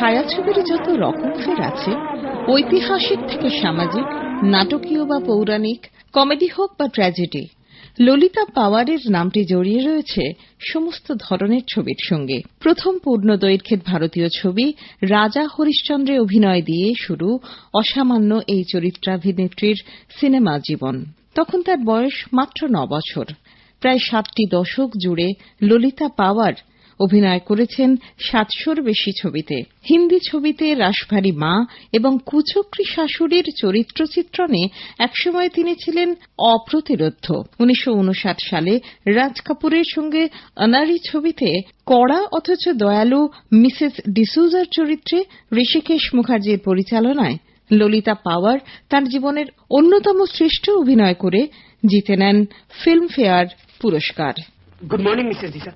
ছায়াছবির যত রকম ফের আছে, ঐতিহাসিক থেকে সামাজিক, নাটকীয় বা পৌরাণিক, কমেডি হোক বা ট্র্যাজেডি, ললিতা পাওয়ারের নামটি জড়িয়ে রয়েছে সমস্ত ধরনের ছবির সঙ্গে। প্রথম পূর্ণ দৈর্ঘ্যের ভারতীয় ছবি রাজা হরিশ্চন্দ্রে অভিনয় দিয়ে শুরু অসামান্য এই চরিত্রাভিনেত্রীর সিনেমা জীবন। তখন তার বয়স মাত্র ন বছর। প্রায় সাতটি দশক জুড়ে ললিতা পাওয়ার অভিনয় করেছেন সাতশোর বেশি ছবিতে। হিন্দি ছবিতে রাসভারী মা এবং কুচক্রী শাশুড়ির চরিত্রচিত্রণে একসময় তিনি ছিলেন অপ্রতিরোধ উনিশশো উনষাট সালে রাজ কাপুরের সঙ্গে অনারি ছবিতে কড়া অথচ দয়ালু মিসেস ডিসুজার চরিত্রে ঋষিকেশ মুখার্জির পরিচালনায় ললিতা পাওয়ার তার জীবনের অন্যতম শ্রেষ্ঠ অভিনয় করে জিতে নেন ফিল্মফেয়ার পুরস্কার। Good morning Mrs Disha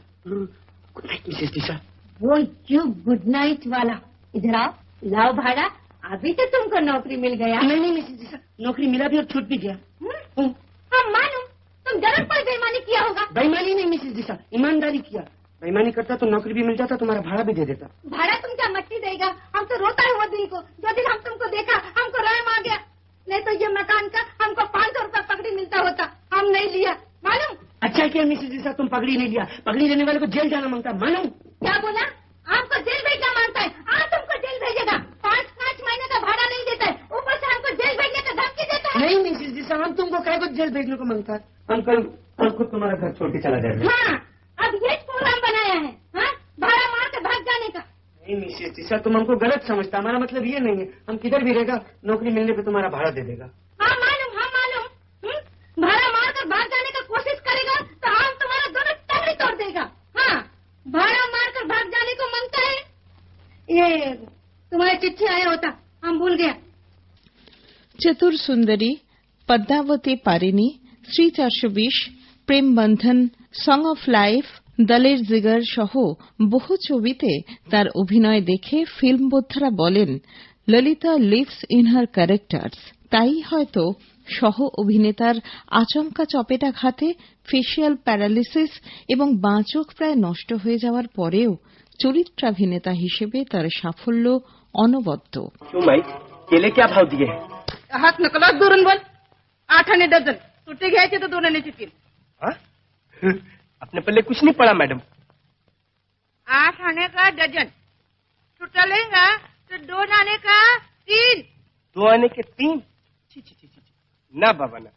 good night Mrs Disha वो चुप गुड नाइट वाला। इधर आओ लाओ भाड़ा। अभी तो तुमको नौकरी मिल गया। नहीं नहीं मिसेस दिशा नौकरी मिला भी और छूट भी गया। हम्म? हम मालूम तुम ज़रूर पर बेईमानी किया होगा। बेईमानी नहीं मिसेस दिशा ईमानदारी किया। बेईमानी करता तो नौकरी भी मिल जाता तुम्हारा भाड़ा भी दे देता। भाड़ा तुम क्या मट्टी देगा? हम तो रोता है वो दिन को जो दिन हम तुमको देखा हमको रहम आ गया। नहीं तो ये मकान का हमको पाँच सौ रूपया पकड़ी मिलता होता हम नहीं लिया मालूम अच्छा किया मिसेस दिशा तुम पगड़ी नहीं लिया? पगड़ी लेने वाले को जेल जाना माँगता मालूम? क्या बोला? आपको जेल भेजना माँगता है? आज तुमको जेल भेजेगा। पाँच पाँच महीने का भाड़ा नहीं देता है। ऊपर से हमको जेल भेजने का धमकी देता है। नहीं मिसेस दिशा हम तुमको कह को जेल भेजने को माँगता है। हम कल कल खुद तुम्हारा घर छोड़ के चला जाएगा। हाँ अब ये प्रोग्राम बनाया है हाँ? भाड़ा मार के भाग जाने का। नहीं मिसेस साहब तुम हमको गलत समझता। हमारा मतलब ये नहीं है। हम किधर भी रहेगा नौकरी मिलने पे तुम्हारा भाड़ा दे देगा। भाड़ा मार कर भाग जाने को मांगता है ये तुम्हारी चिट्ठी आया होता हम भूल गया চতুর সুন্দরী পদ্মাবতী পারিনী শ্রী চারশো বিশ Prem Bandhan song of life দলের জিগর সহ বহু ছবিতে তার অভিনয় দেখে ফিল্ম বোদ্ধারা বলেন Lalita lives in her characters তাই হয়তো সহ অভিনেতার আচমকা চপেটাঘাতে ফেসিয়াল প্যারালিসিস এবং বাঁচক প্রায় নষ্ট হয়ে যাওয়ার পরেও চরিত্রাভিনেতা হিসেবে তার সাফল্য অনবদ্য क्यों माई केले क्या भाव दिए हैं हात नकला दुरून बोल आठ आणे डझन सुट्टी घ्यायची तर दोन आण्याची तीन हाँ? अपने पल्ले कुछ नहीं पड़ा मैडम आठ आने का डजन छुट्टा लेगा तो दोन आने का तीन दो आने के तीन छी छी छी छी छी। ना बाबा ना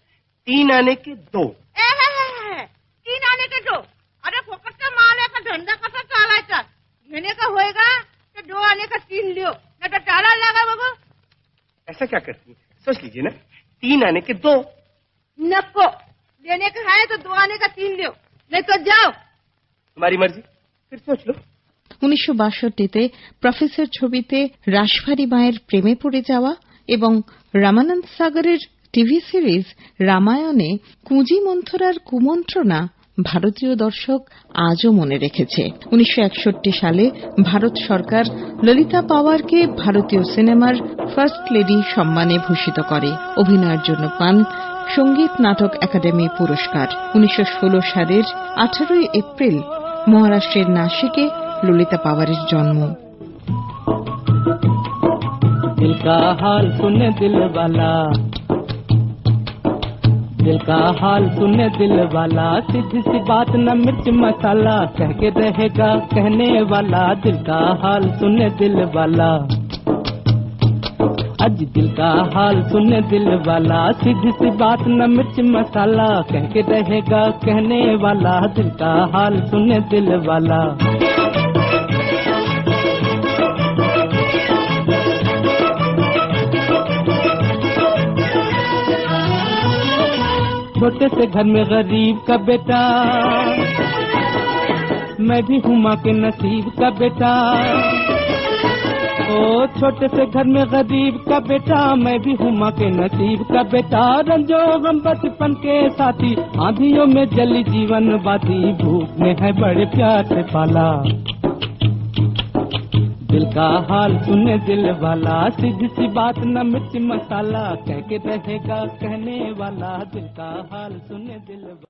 तीन आने के दो ए, हे, हे, हे, तीन आने के दो अरे फोकटचा माल आहे का धंदा कसा चालायचा घेणे का होएगा तो दो आने का तीन लियो नाही तर चालायला लागा बघू ऐसा क्या करती है सोच लीजिए ना तीन आने के दो नको देने का है तो दो आने का तीन लियो नहीं तो जाओ तुम्हारी मर्जी फिर सोच लो উনিশশো বাষট্টিতে প্রফেসর ছবিতে রাশভারী মায়ের প্রেমে পড়ে যাওয়া এবং রামানন্দ সাগরের টিভি সিরিজ রামায়ণে কুঁজি মন্থরার কুমন্ত্রণা ভারতীয় দর্শক আজও মনে রেখেছে। উনিশশো একষট্টি সালে ভারত সরকার ললিতা পাওয়ারকে ভারতীয় সিনেমার ফার্স্ট লেডি সম্মানে ভূষিত করে। অভিনয়ের জন্য পান সংগীত নাটক একাডেমি পুরস্কার। উনিশশো ষোলো সালের ১৮ এপ্রিল মহারাষ্ট্রের নাসিকে ললিতা পাওয়ারের জন্ম। দিল কা হাল সুনে দিল বালা दिल का हाल सुने दिल वाला, सीधी सी बात न मिर्च मसाला, कह के रहेगा कहने वाला, दिल का हाल सुने दिल वाला। आज दिल का हाल सुने दिल वाला, सीधी सी बात न मिर्च मसाला, कह के रहेगा कहने वाला, दिल का हाल सुने दिल वाला। छोटे से घर में गरीब का बेटा। मैं भी हूँ माँ के नसीब का बेटा। ओ, छोटे से घर में गरीब का बेटा, मैं भी हूँ माँ के नसीब का बेटा। रंजो हम बचपन के साथी, आंधियों में जली जीवन बाती। भूख में है बड़े प्यार से पाला। का हाल सुने दिल वाला, सीधी सी बात न मिर्च मसाला, कह के रहेगा कहने वाला, दिल का हाल सुने दिल